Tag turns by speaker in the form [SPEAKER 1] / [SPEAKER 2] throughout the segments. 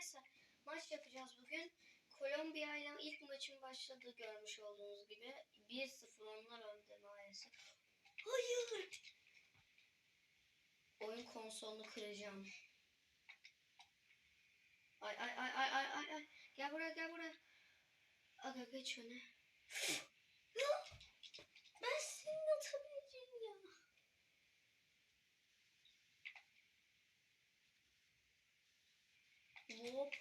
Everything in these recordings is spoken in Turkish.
[SPEAKER 1] Neyse maç yapacağız bugün. Kolombiya ile ilk maçın başladı görmüş olduğunuz gibi. 1-0 onlar önde maalesef. Hayır. Oyun konsolunu kıracağım. Ay ay ay ay ay ay ay. Gel buraya gel buraya. Aga geç öne. Ben senin atabileceğim ya. Hop.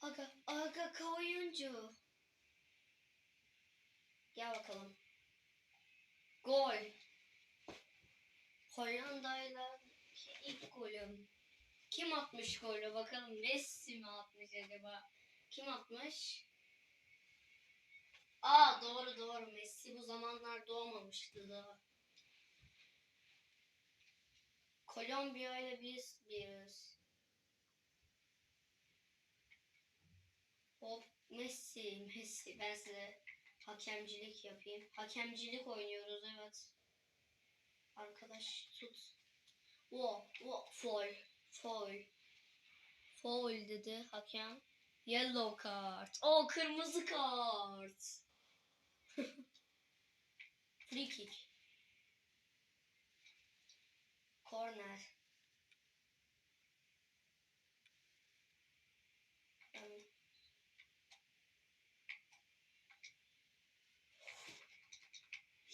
[SPEAKER 1] Aga, aga oyuncu. Gel bakalım. Gol. Hollanda'yla ilk golüm. Kim atmış golü? Bakalım Messi mi atmış acaba? Kim atmış? Aa doğru doğru Messi bu zamanlar doğmamıştı da. Kolombiya ile biz biriz. Hop Messi Messi ben size hakemcilik yapayım. Hakemcilik oynuyoruz evet. Arkadaş tut. Wo, wo, foul, foul. Foul dedi hakem. Yellow card. O kırmızı kart. Free kick. Corner. Yani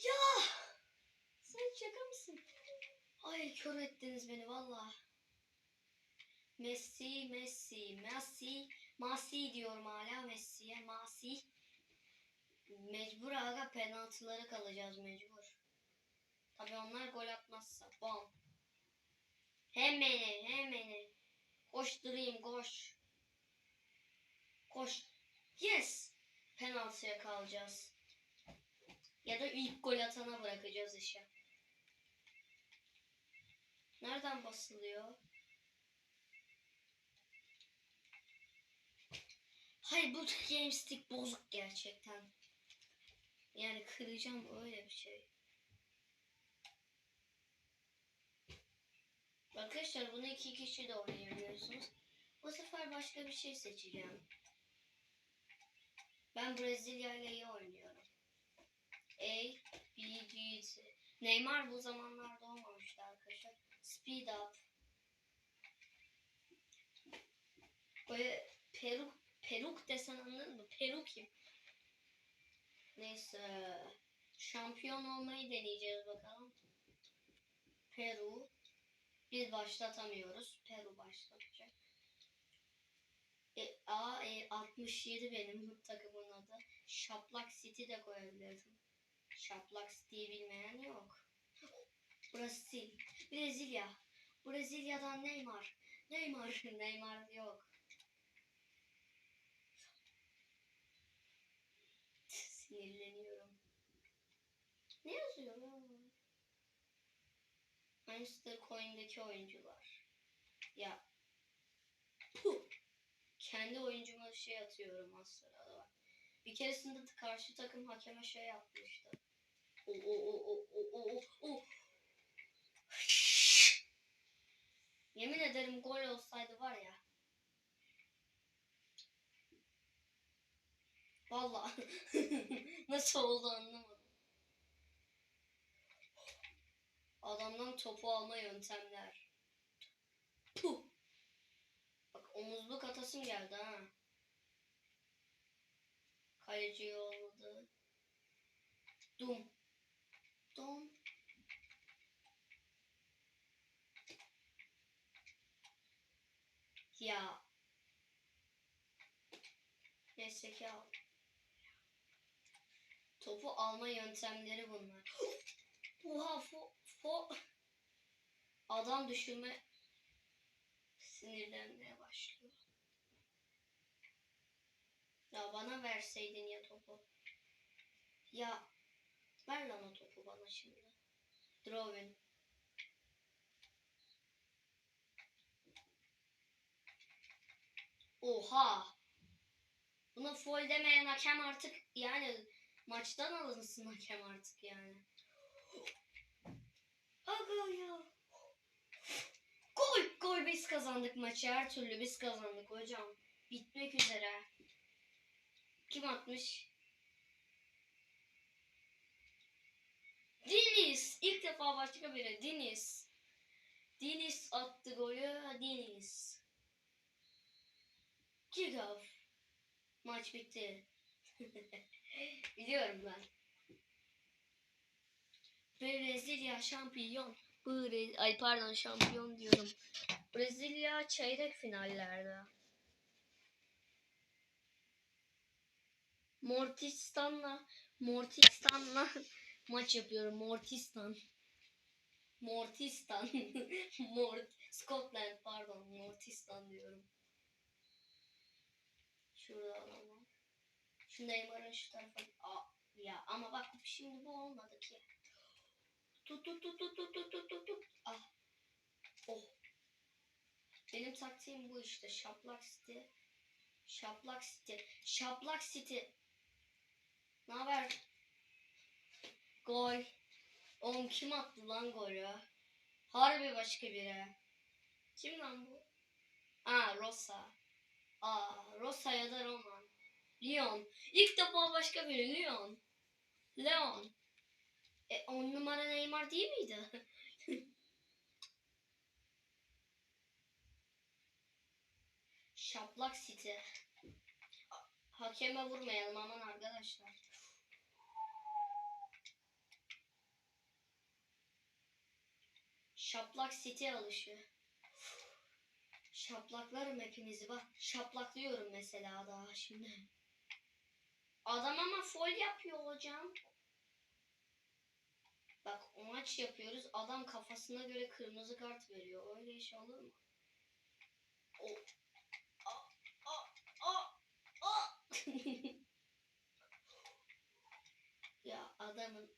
[SPEAKER 1] Ya! Sen şaka mısın? Ay kör ettiniz beni valla. Messi, Messi, Messi, Messi diyorum hala Messi'ye, Messi. Mecbur aga penaltıları kalacağız mecbur. Tabii onlar gol atmazsa. Bom. Hemen, hemen. Koşturayım, koş. Koş. Yes! Penaltıya kalacağız. Ya da ilk gol atana bırakacağız işe. Nereden basılıyor? Hayır bu gamestick bozuk gerçekten. Yani kıracağım öyle bir şey. Arkadaşlar bunu iki kişi de oynayabiliyorsunuz. Bu sefer başka bir şey seçeceğim. Ben Brezilya ile iyi oynuyorum. A, B, G, T. Neymar bu zamanlarda olmamıştı arkadaşlar. Speed up. Böyle peruk, peruk desen anladın mı? Peruk kim? Neyse. Şampiyon olmayı deneyeceğiz bakalım. Peru. Biz başlatamıyoruz. Peru başlatacak. E, A, e, 67 benim takımın adı. Şaplak City de koyabilirdim. Şaplak City'yi bilmeyen yok. Brasil. Brezilya. Brezilya'dan Neymar. Neymar. Neymar yok. Sinirleniyorum. Ne yazıyor lan? Coin'deki oyuncular. Ya. Puh. Kendi oyuncuma şey atıyorum az sırada bak. Bir keresinde karşı takım hakeme şey yapmıştı. O o o o o o o. Yemin ederim gol olsaydı var ya. Vallahi nasıl oldu anlamadım. Adamdan topu alma yöntemler. Puh. Bak omuzluk atasım geldi ha. Kaleci olmadı. Dum. Dum. Ya. Al. Topu alma yöntemleri bunlar. Oha fo, fo. Adam düşürme sinirlenmeye başlıyor. Ya bana verseydin ya topu. Ya ver lan o topu bana şimdi. Drovin. Oha. Buna foul demeyen hakem artık yani maçtan alınsın hakem artık yani. Aga ya. Gol gol biz kazandık maçı. Her türlü biz kazandık hocam. Bitmek üzere. Kim atmış? Deniz. İlk defa başka biri. Deniz. Deniz attı golü. Deniz. Kick off. Maç bitti. Biliyorum ben. Brezilya şampiyon. Bre Ay pardon şampiyon diyorum. Brezilya çeyrek finallerde. Mortistan'la Mortistan'la maç yapıyorum. Mortistan. Mortistan. Mort Scotland pardon. Mortistan diyorum. Şurada alalım. Şu Neymar'ın şu tarafa. Aa, ya ama bak şimdi bu olmadı ki. Tut tut tut tut tut tut tut tut tut. Ah. Oh. Benim taktiğim bu işte. Şaplak City. Şaplak City. Şaplak City. Ne haber? Gol. Oğlum kim attı lan golü? Harbi başka biri. Kim lan bu? Aa Rosa. Aa Rosa ya da Roman. Leon. İlk defa başka biri Leon. Leon. E on numara Neymar değil miydi? Şaplak City. Ha- Hakeme vurmayalım aman arkadaşlar. Şaplak City alışı. Şaplaklarım hepinizi bak. Şaplaklıyorum mesela daha şimdi. Adam ama fol yapıyor hocam. Bak o maç yapıyoruz. Adam kafasına göre kırmızı kart veriyor. Öyle iş olur mu? O. A, a, a, a. ya adamın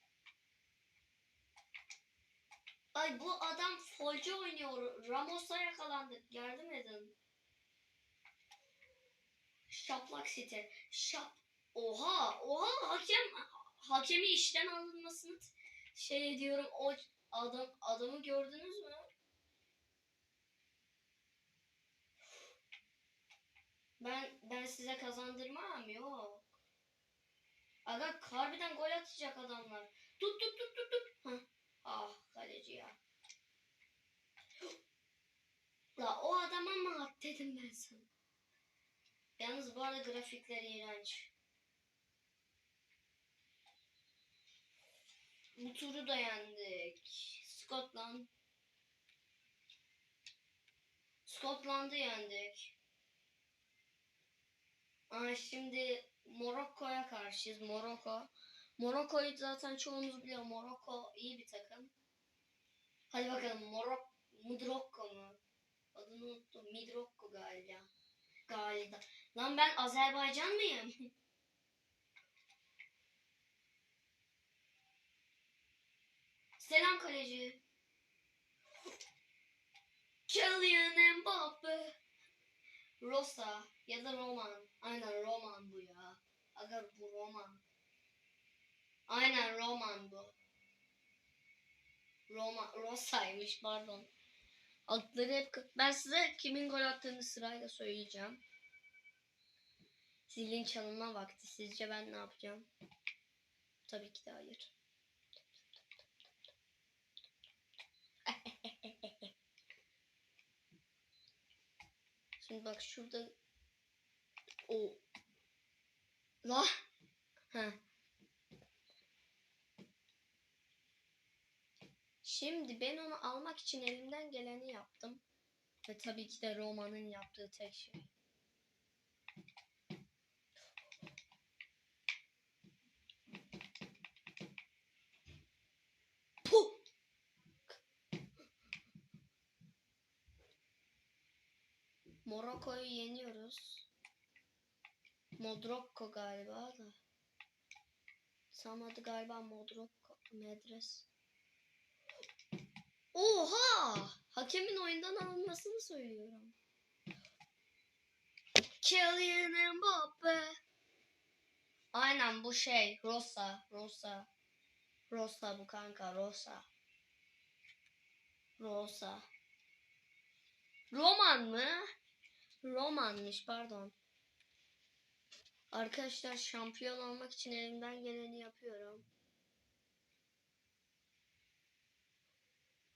[SPEAKER 1] Ay bu adam folcu oynuyor. Ramos'a yakalandık. Yardım edin. Şaplak site. Şap. Oha, oha hakem hakemi işten alınmasını şey ediyorum. O adam adamı gördünüz mü? Ben ben size kazandırmam yok. Aga harbiden gol atacak adamlar. Tut tut tut tut tut. Hah. Ah kaleci ya. La o adama mı at dedim ben sana. Yalnız bu arada grafikler iğrenç. Bu turu da yendik. Scotland. Scotland'ı yendik. Aa, şimdi Morokko'ya karşıyız. Morokko. Morokko'yu zaten çoğunuz biliyor. Morokko iyi bir takım. Hadi bakalım Morok Mudrokko mu? Adını unuttum. Midrokko galiba. Galiba. Lan ben Azerbaycan mıyım? Selam kaleci. Kylian Mbappe. Rosa ya da Roman. Aynen Roman bu ya. Aga bu Roman. Aynen Roman bu. Roma, Rosa'ymış pardon. Adları hep... Ben size kimin gol attığını sırayla söyleyeceğim. Zilin çalınma vakti. Sizce ben ne yapacağım? Tabii ki de hayır. Şimdi bak şurada o la ha Şimdi ben onu almak için elimden geleni yaptım. Ve tabii ki de Roma'nın yaptığı tek şey. Puh! Morokko'yu yeniyoruz. Modrokko galiba da. Tam adı galiba Modrokko. Medres. Oha! Hakemin oyundan alınmasını söylüyorum. Kylian Mbappe. Aynen bu şey. Rosa. Rosa. Rosa bu kanka. Rosa. Rosa. Roman mı? Romanmış pardon. Arkadaşlar şampiyon olmak için elimden geleni yapıyorum.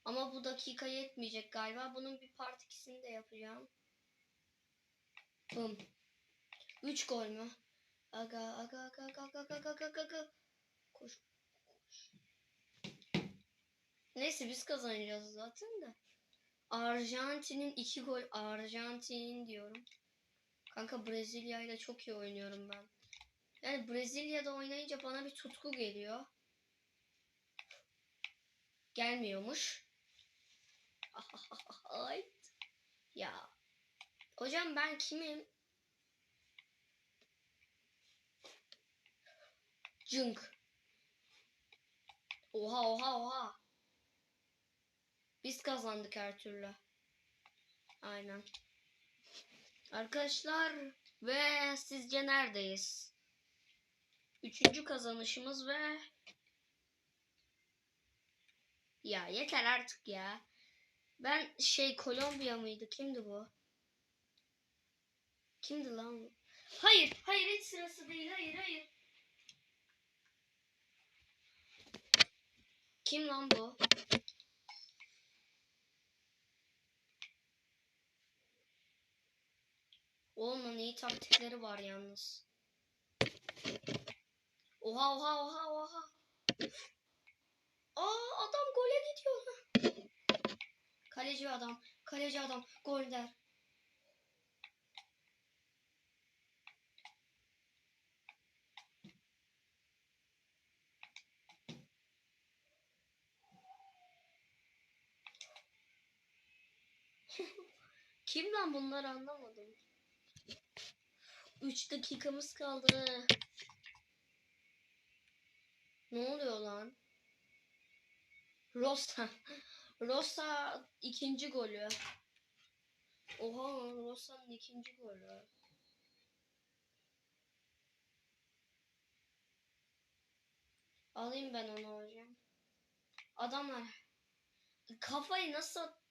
[SPEAKER 1] Ama bu dakika yetmeyecek galiba. Bunun bir part ikisini de yapacağım. Bum. 3 gol mü? Aga aga aga aga aga aga aga aga. Koş. Koş. Neyse biz kazanacağız zaten de. Arjantin'in 2 gol. Arjantin'in diyorum. Kanka Brezilya ile çok iyi oynuyorum ben. Yani Brezilya'da oynayınca bana bir tutku geliyor. Gelmiyormuş. Ay. Ya. Hocam ben kimim? Cünk. Oha oha oha. Biz kazandık her türlü. Aynen. Arkadaşlar ve sizce neredeyiz? Üçüncü kazanışımız ve ya yeter artık ya. Ben şey Kolombiya mıydı? Kimdi bu? Kimdi lan? Hayır, hayır hiç sırası değil. Hayır, hayır. Kim lan bu? Oğlum iyi taktikleri var yalnız. Oha oha oha oha. Aa adam gole gidiyor. Kaleci adam, kaleci adam gol der. Kim lan bunları anlamadım. 3 dakikamız kaldı. Ne oluyor lan? Rosa. Rosa ikinci golü. Oha Rosa'nın ikinci golü. Alayım ben onu hocam. Adamlar kafayı nasıl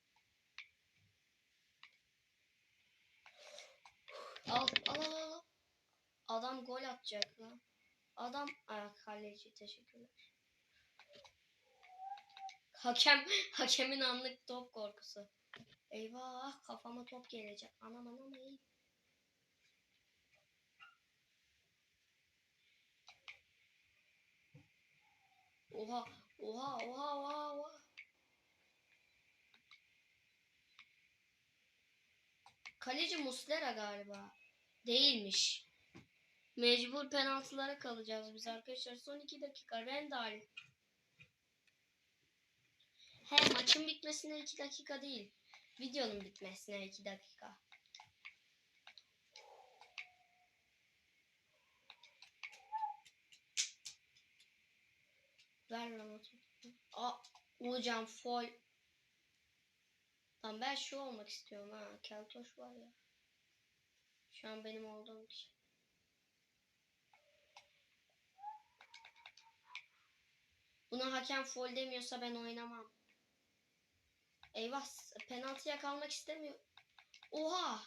[SPEAKER 1] Al al al al. Adam gol atacak lan. Adam Aa, kaleci teşekkürler. Hakem hakemin anlık top korkusu. Eyvah kafama top gelecek. Anam anam iyi. Oha oha oha oha oha. Kaleci Muslera galiba. Değilmiş. Mecbur penaltılara kalacağız biz arkadaşlar. Son 2 dakika. Rendal. He maçın bitmesine 2 dakika değil. Videonun bitmesine 2 dakika. Ver lan o topu. Aa, hocam foul. Lan ben şu olmak istiyorum ha. Keltoş var ya. Şu an benim olduğum kişi. Buna hakem foul demiyorsa ben oynamam. Eyvah penaltıya kalmak istemiyor. Oha.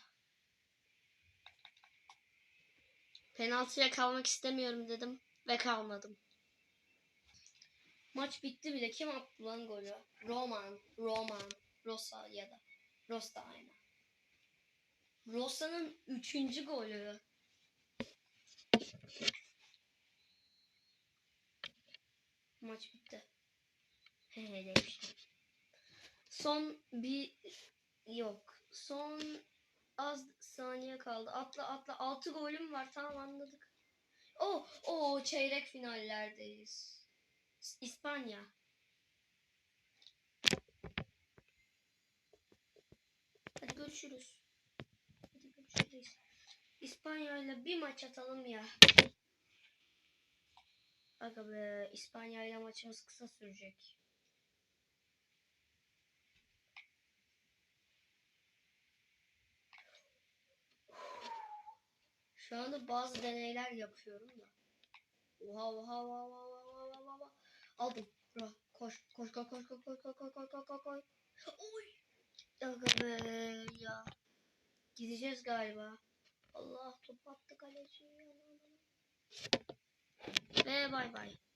[SPEAKER 1] Penaltıya kalmak istemiyorum dedim ve kalmadım. Maç bitti bile. Kim attı lan golü? Roman. Roman. Rosa ya da. Rosa aynen. Rosa'nın üçüncü golü. Maç bitti. Hehe demiştim. Son bir yok. Son az saniye kaldı. Atla atla. Altı golüm var. Tamam anladık. O o çeyrek finallerdeyiz. İspanya. Hadi görüşürüz. Görüşürüz. İspanya ile bir maç atalım ya. Aga be İspanya ile maçımız kısa sürecek. Şu anda bazı deneyler yapıyorum da. Oha oha oha oha oha oha oha. Aldım. Bra. Koş koş koş koş koş koş koş koş koş koş koş koş. Oy. Aga be ya. Gideceğiz galiba. Allah top attı kaleci. Ve bay bay.